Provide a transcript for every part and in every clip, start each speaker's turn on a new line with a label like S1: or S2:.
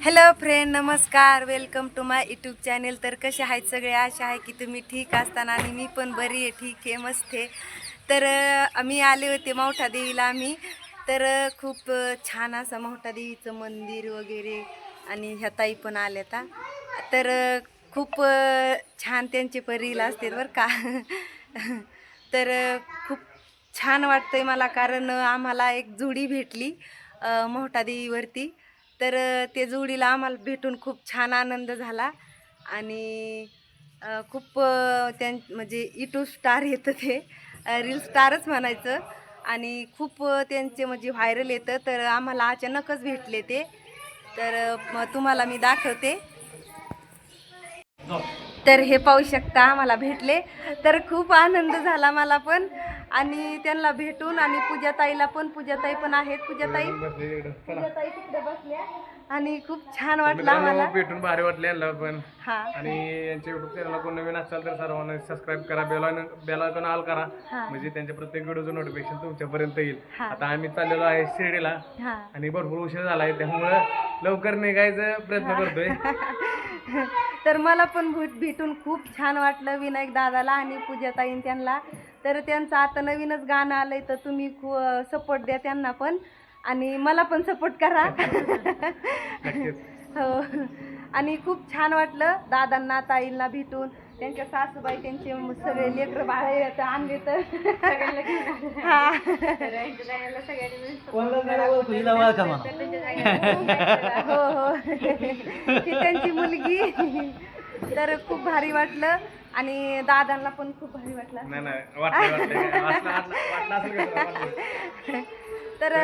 S1: Hello friend नमस्कार. Welcome to my YouTube channel तर कसे आहेत सगळे? आशा आहे की तुम्ही ठीक असताना आणि मी पण बरी आहे ठीक आहे मस्त आहे. तर आम्ही आले होते मावठा देवीला आम्ही. तर खूप छान असं मावठा देवीचं मंदिर वगैरे आणि ह्या ताई पण आल्या आता तर खूप छान त्यांचे पण रील असते बरं का. तर खूप छान वाटतंय मला कारण आम्हाला एक जोडी भेटली अं, देवीवरती. तर ते जोडीला आम्हाला भेटून खूप छान आनंद झाला आणि खूप त्यां म्हणजे इटू स्टार येतं ते. रील स्टारच म्हणायचं. आणि खूप त्यांचे म्हणजे व्हायरल येतं. तर आम्हाला अचानकच भेटले ते. तर तुम्हाला मी दाखवते. तर हे पाहू शकता आम्हाला भेटले. तर खूप आनंद झाला मला पण. आणि त्यांना भेटून आणि पूजाताईला पण पूजाताई पण आहेत. पूजाताई पूजाताई तिकडे बसल्या. आणि खूप छान वाटलं आम्हाला.
S2: भेटून भारी वाटले यांना पण.
S1: हा.
S2: आणि यांच्या युट्यूब चॅनलला कोण नवीन असाल तर सर्वांना सबस्क्राईब करा बेला बेलायकॉन ऑल करा.
S1: हा.
S2: म्हणजे त्यांच्या प्रत्येक व्हिडिओचं नोटिफिकेशन तुमच्यापर्यंत येईल.
S1: हा.
S2: आता आम्ही चाललेलो आहे शिर्डीला.
S1: हा.
S2: आणि भरपूर उशीर झाला आहे त्यामुळं लवकर निघायचा प्रयत्न करतोय.
S1: तर मला पण भेट भेटून खूप छान वाटलं विनायक दादाला आणि पूजाताईन त्यांना. तर त्यांचं आता नवीनच गाणं आलंय तर तुम्ही सपोर्ट द्या त्यांना पण. आणि मला पण सपोर्ट करा. हो. आणि खूप छान वाटलं दादांना ताईंना भेटून. त्यांच्या सासूबाई त्यांचे सगळे लेकरं बाळे आणले तर. हा. हो हो. ती त्यांची मुलगी. तर खूप भारी वाटलं. आणि दादांना पण खूप भारी वाटलं.
S2: नाही नाही वाटलं वाटलं वाटलं. वाटलं असेल का तुला? वाटलं.
S1: तर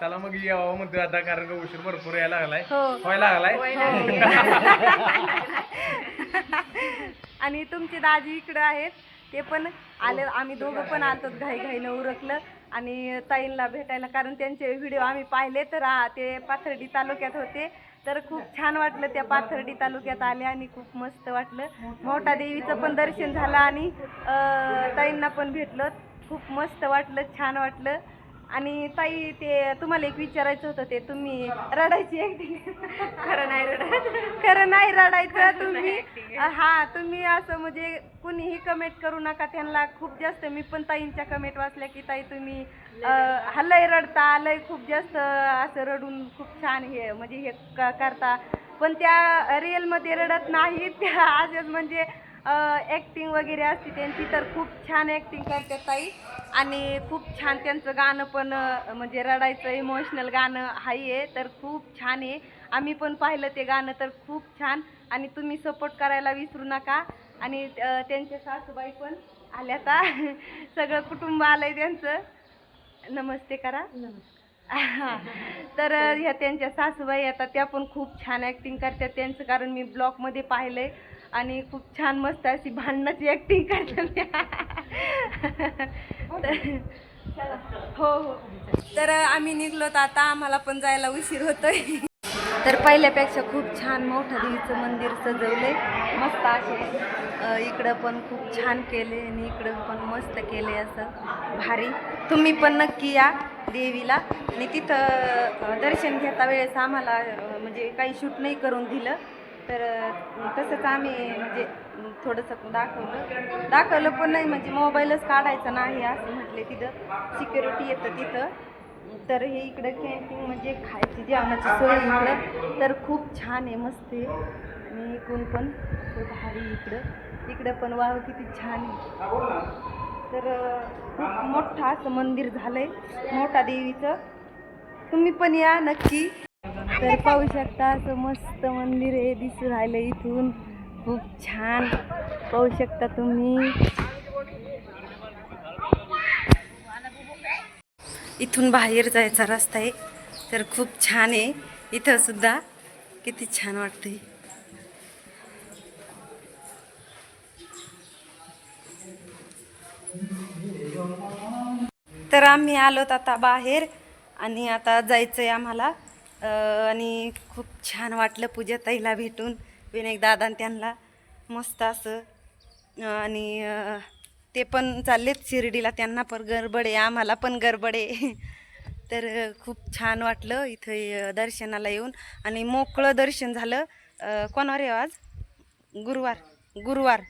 S2: चला मग यावं म्हणतोय आता कारण का उशीर भरपूर यायला लागलाय.
S1: हो.
S2: व्हायला लागलाय.
S1: आणि तुमचे दाजी इकडे आहेत. ते पण आले आम्ही दोघं पण आलतो घाई घाईनं उरकलं. आणि ताईंना भेटायला कारण त्यांचे व्हिडिओ आम्ही पाहिले तर ते पाथर्डी तालुक्यात होते. तर खूप छान वाटलं त्या पाथर्डी तालुक्यात आले आणि खूप मस्त वाटलं. मोठा देवीचं पण दर्शन झालं आणि ताईंना पण भेटलं. खूप मस्त वाटलं छान वाटलं. आणि ताई ते तुम्हाला एक विचारायचं होतं ते तुम्ही रडायची खरं नाही रडायचं खरं नाही रडायचं तुम्ही हा तुम्ही असं म्हणजे कुणीही कमेंट करू नका त्यांना खूप जास्त मी पण ताईंच्या कमेंट वाचल्या की ताई तुम्ही अं, हा लय रडता लय खूप जास्त असं रडून खूप छान हे म्हणजे हे करता. पण त्या रिअलमध्ये रडत नाहीत त्या आजच म्हणजे ॲक्टिंग वगैरे असते त्यांची तर खूप छान ॲक्टिंग करतात ताई. आणि खूप छान त्यांचं गाणं पण म्हणजे रडायचं इमोशनल गाणं हाई आहे तर खूप छान आहे. आम्ही पण पाहिलं ते गाणं तर खूप छान. आणि तुम्ही सपोर्ट करायला विसरू नका. आणि अं, त्यांचे सासूबाई पण आल्या आता सगळं कुटुंब आलंय त्यांचं. नमस्ते करा. हा. तर ह्या त्यांच्या सासूबाई आता त्या पण खूप छान ॲक्टिंग करतात. त्यांचं कारण मी ब्लॉगमध्ये पाहिलंय. आणि खूप छान मस्त अशी भांडणाची ॲक्टिंग करतात हो हो. तर आम्ही निघलो तर आता आम्हाला पण जायला उशीर होतोय. तर पहिल्यापेक्षा खूप छान मोठं देवीचं मंदिर सजवलंय. मस्त असे इकडं पण खूप छान केले आणि इकडं पण मस्त केले असं भारी. तुम्ही पण नक्की या देवीला. आणि तिथं दर्शन घेता वेळेस आम्हाला म्हणजे काही शूट नाही करून दिलं. तर तसंच आम्ही म्हणजे थोडंसं दाखवलं. दाखवलं पण नाही म्हणजे मोबाईलच काढायचा नाही असं म्हटले तिथं. सिक्युरिटी येतं तिथं. तर हे इकडं कॅन्टीन म्हणजे खायची जेवणाची सोय इकडं तर खूप छान आहे मस्त आहे. आणि इकडून पण भारी इकडं. इकडं पण वाव किती छान आहे. तर खूप मोठं असं मंदिर झालं आहे मोठा देवीचं. तुम्ही पण या नक्की. तर पाहू शकता असं मस्त मंदिर आहे दिसून राहिलं इथून. खूप छान. पाहू शकता तुम्ही. इथून बाहेर जायचा रस्ता आहे. तर खूप छान आहे. इथं सुद्धा किती छान वाटतंय. तर आम्ही आलोत आता बाहेर आणि आता जायचं आहे आम्हाला. आणि खूप छान वाटलं पूजाताईला भेटून विनायक दादा त्यांना. मस्त असं. आणि ते पण चाललेत शिर्डीला. त्यांना पण गडबड आहे आम्हाला पण गडबड आहे. तर खूप छान वाटलं इथं दर्शनाला येऊन. आणि मोकळं दर्शन झालं. कोणावर आहे हो आज? गुरुवार. गुरुवार.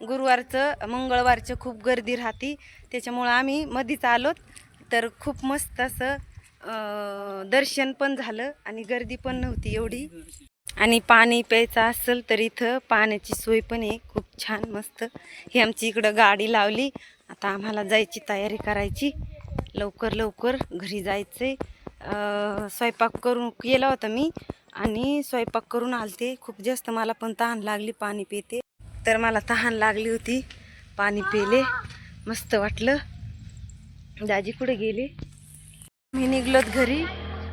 S1: गुरुवारचं मंगळवारचं खूप गर्दी राहते. त्याच्यामुळं आम्ही मधीच आलोत. तर खूप मस्त असं दर्शन पण झालं आणि गर्दी पण नव्हती एवढी. आणि पाणी प्यायचं असेल तर इथं पाण्याची सोय पण आहे. खूप छान मस्त. ही आमची इकडं गाडी लावली. आता आम्हाला जायची तयारी करायची. लवकर लवकर घरी जायचे स्वयंपाक करून केला होता मी आणि स्वयंपाक करून आलते. खूप जास्त मला पण तहान लागली पाणी पिते. तर मला तहान लागली होती पाणी पिले. मस्त वाटलं. दाजी कुठे गेले? मी निघलोत घरी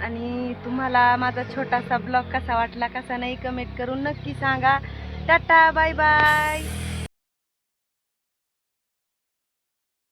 S1: आणि तुम्हाला माझा छोटासा ब्लॉग कसा वाटला कसा नाही कमेंट करून नक्की सांगा. Tata bye bye